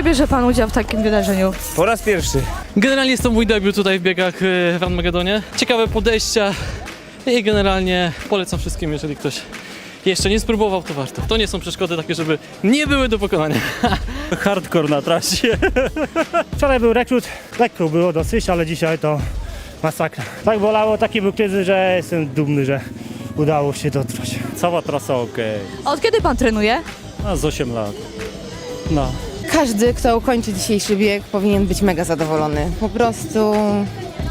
Który bierze pan udział w takim wydarzeniu? Po raz pierwszy. Generalnie jest to mój debiut tutaj w biegach e, w Armagedonie. Ciekawe podejścia i generalnie polecam wszystkim, jeżeli ktoś jeszcze nie spróbował, to warto. To nie są przeszkody takie, żeby nie były do pokonania. Hardcore na trasie. Wczoraj był rekrut, lekko było dosyć, ale dzisiaj to masakra. Tak bolało, taki był kryzys, że jestem dumny, że udało się dotrwać. Cała trasa ok. Od kiedy pan trenuje? A z 8 lat. No. Każdy, kto ukończy dzisiejszy bieg, powinien być mega zadowolony. Po prostu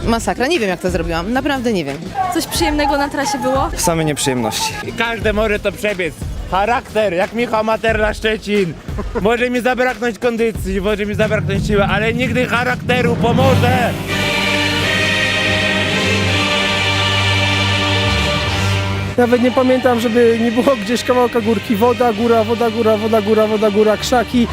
masakra. Nie wiem, jak to zrobiłam. Naprawdę nie wiem. Coś przyjemnego na trasie było? Same nieprzyjemności. I każdy może to przebiec. Charakter, jak Michał Materla Szczecin. Może mi zabraknąć kondycji, może mi zabraknąć siły, ale nigdy charakteru pomoże. Nawet nie pamiętam, żeby nie było gdzieś kawałka górki. Woda, góra, woda, góra, woda, góra, woda, góra, krzaki.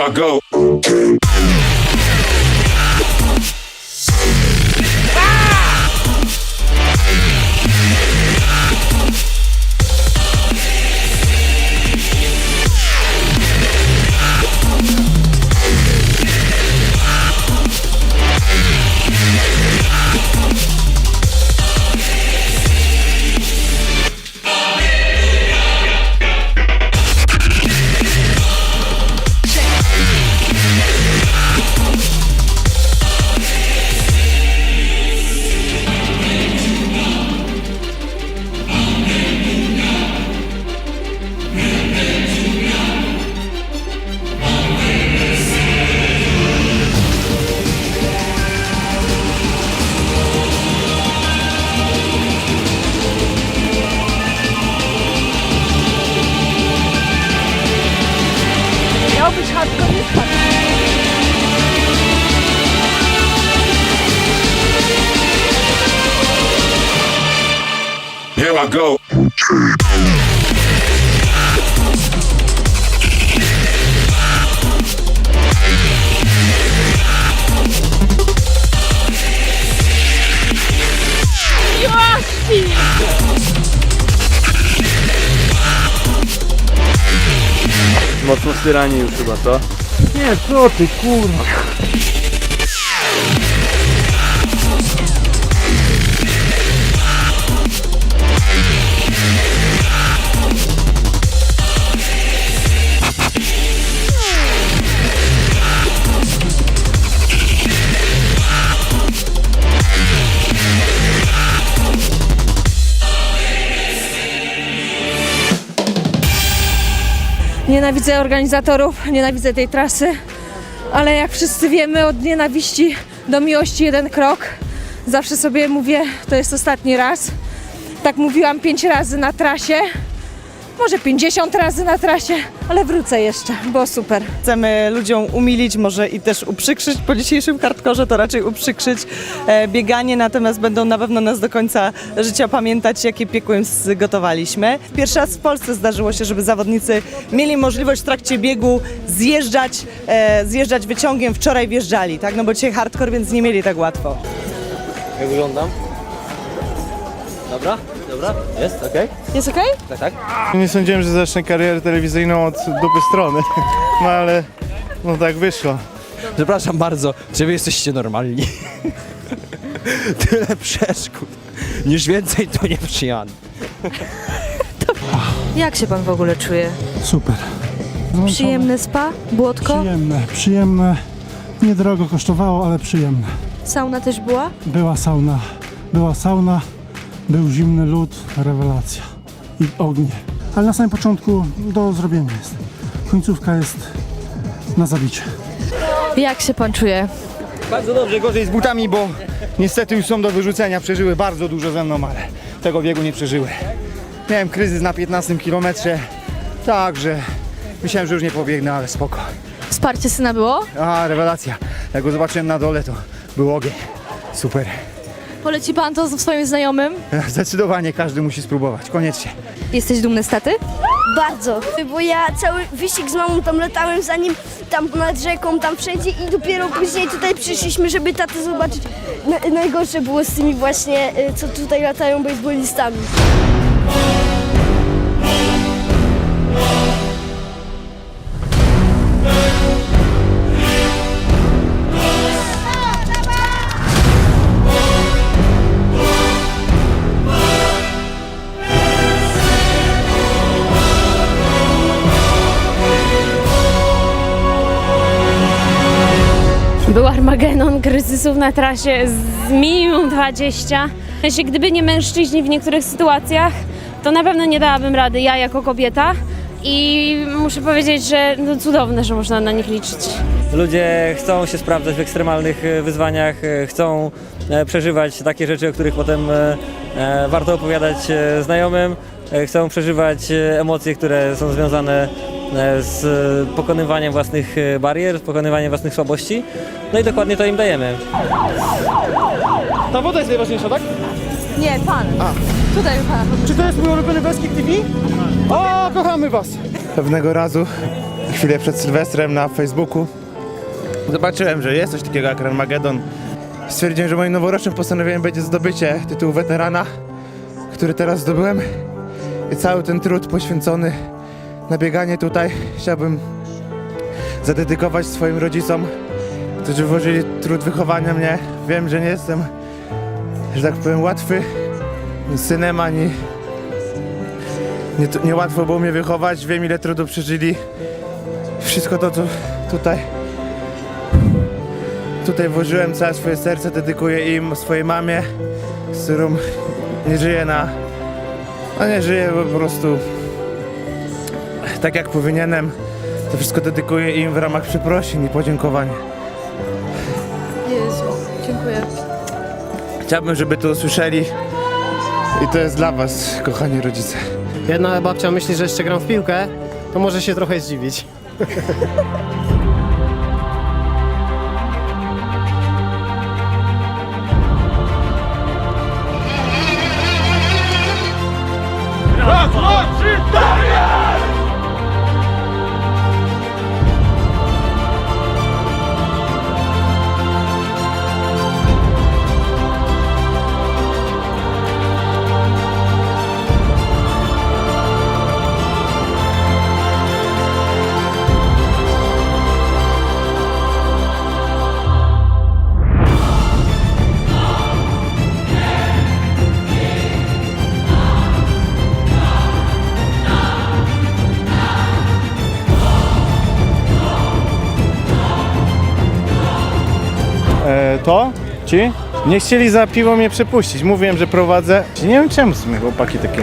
I go. Here I go. Mocno styranie już chyba, co? Nie, co ty, kurwa. Nienawidzę organizatorów, nienawidzę tej trasy, ale jak wszyscy wiemy, od nienawiści do miłości jeden krok. Zawsze sobie mówię, to jest ostatni raz. Tak mówiłam pięć razy na trasie, może 50 razy na trasie, ale wrócę jeszcze, było super. Chcemy ludziom umilić, może i też uprzykrzyć po dzisiejszym hardkorze, to raczej uprzykrzyć e, bieganie, natomiast będą na pewno nas do końca życia pamiętać, jakie piekło im zgotowaliśmy. Pierwszy raz w Polsce zdarzyło się, żeby zawodnicy mieli możliwość w trakcie biegu zjeżdżać, e, zjeżdżać wyciągiem. Wczoraj wjeżdżali, tak? No bo dzisiaj hardcore, więc nie mieli tak łatwo. Jak wyglądam? Dobra, dobra, jest, okej. Jest okej? Tak, tak. Nie sądziłem, że zacznę karierę telewizyjną od dupy strony, no ale no tak wyszło. Przepraszam bardzo, czy wy jesteście normalni? Tyle przeszkód. Niż więcej to nie przyjadę. Jak się pan w ogóle czuje? Super. Przyjemny spa? Błotko? Przyjemne, przyjemne. Niedrogo kosztowało, ale przyjemne. Sauna też była? Była sauna, była sauna, był zimny lód, rewelacja i ognie. Ale na samym początku do zrobienia jest. Końcówka jest na zabicie. Jak się pan czuje? Bardzo dobrze, gorzej z butami, bo niestety już są do wyrzucenia. Przeżyły bardzo dużo ze mną, ale tego biegu nie przeżyły. Miałem kryzys na 15 kilometrze, także myślałem, że już nie pobiegnę, ale spoko. Wsparcie syna było? A, rewelacja. Jak go zobaczyłem na dole, to był ogień. Super. Poleci pan to swoim znajomym? Zdecydowanie każdy musi spróbować, koniecznie. Jesteś dumny z taty? Bardzo, bo ja cały wyścig z mamą tam latałem za nim, tam nad rzeką, tam wszędzie i dopiero później tutaj przyszliśmy, żeby tatę zobaczyć. Na, najgorsze było z tymi właśnie, y, co tutaj latają baseballistami. Kryzysów na trasie z minimum 20. Jeśli gdyby nie mężczyźni w niektórych sytuacjach, to na pewno nie dałabym rady ja jako kobieta. I muszę powiedzieć, że no cudowne, że można na nich liczyć. Ludzie chcą się sprawdzać w ekstremalnych e, wyzwaniach, e, chcą e, przeżywać takie rzeczy, o których potem warto opowiadać znajomym. Chcą przeżywać emocje, które są związane z e, pokonywaniem własnych e, barier, z pokonywaniem własnych słabości. No i dokładnie to im dajemy. Ta woda jest najważniejsza, tak? Nie, pan. Tutaj pan. Czy to jest mój ulubiony Beskid TV? O, kochamy was! Pewnego razu, chwilę przed Sylwestrem na Facebooku, zobaczyłem, że jest coś takiego jak Armageddon. Stwierdziłem, że moim noworocznym postanowieniem będzie zdobycie tytułu weterana, który teraz zdobyłem. I cały ten trud poświęcony na bieganie tutaj chciałbym zadedykować swoim rodzicom, którzy włożyli trud wychowania mnie. Wiem, że nie jestem, że tak powiem, łatwy synem, ani nie, niełatwo było mnie wychować. Wiem, ile trudu przeżyli. Wszystko to, co tutaj tutaj włożyłem, całe swoje serce dedykuję im, swojej mamie, z którą nie żyję na... No nie żyję po prostu tak, jak powinienem. To wszystko dedykuję im w ramach przeprosin i podziękowań. Jezu, dziękuję. Chciałbym, żeby to usłyszeli i to jest dla was, kochani rodzice. Jedna babcia myśli, że jeszcze gram w piłkę, to może się trochę zdziwić. to? Ci? Nie chcieli za piwo mnie przepuścić. Mówiłem, że prowadzę. Nie wiem czemu są chłopaki takie.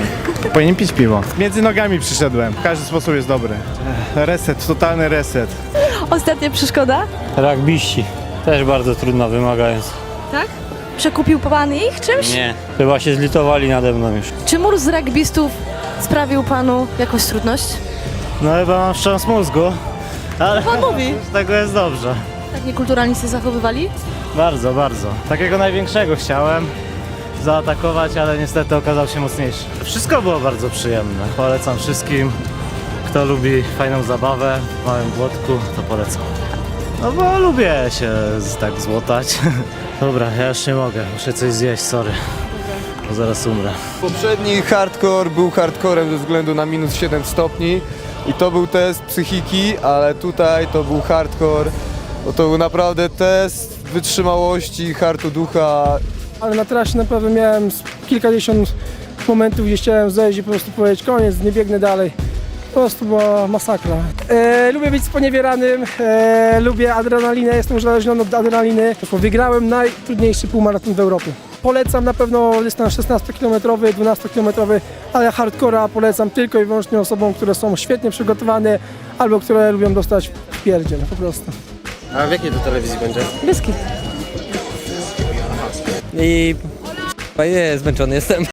Powinien pić piwo. Między nogami przyszedłem. W każdy sposób jest dobry. Reset, totalny reset. Ostatnia przeszkoda? Rugbyści. Też bardzo trudno, wymagając. Tak? Przekupił pan ich czymś? Nie. Chyba się zlitowali nade mną już. Czy mur z rugbystów sprawił panu jakąś trudność? No chyba mam wstrząs mózgu, ale Pan mówi. z tego jest dobrze. Tak niekulturalnie się zachowywali? Bardzo, bardzo. Takiego największego chciałem zaatakować, ale niestety okazał się mocniejszy. Wszystko było bardzo przyjemne. Polecam wszystkim, kto lubi fajną zabawę w małym błotku, to polecam. No bo lubię się z, tak złotać. Dobra, ja już nie mogę, muszę coś zjeść, sorry. Bo zaraz umrę. Poprzedni hardcore był hardcorem ze względu na minus 7 stopni i to był test psychiki, ale tutaj to był hardcore, bo to był naprawdę test wytrzymałości, hartu ducha. Ale na trasie naprawdę miałem kilkadziesiąt momentów, gdzie chciałem zejść i po prostu powiedzieć koniec, nie biegnę dalej. Po prostu była masakra. E, lubię być sponiewieranym, e, lubię adrenalinę, jestem uzależniony od adrenaliny. Wygrałem najtrudniejszy półmaraton w Europie. Polecam na pewno dystans 16-kilometrowy, 12-kilometrowy, ale hardcora polecam tylko i wyłącznie osobom, które są świetnie przygotowane albo które lubią dostać w pierdziel po prostu. A w jakiej to telewizji będzie? Beskid. I... Nie, zmęczony jestem.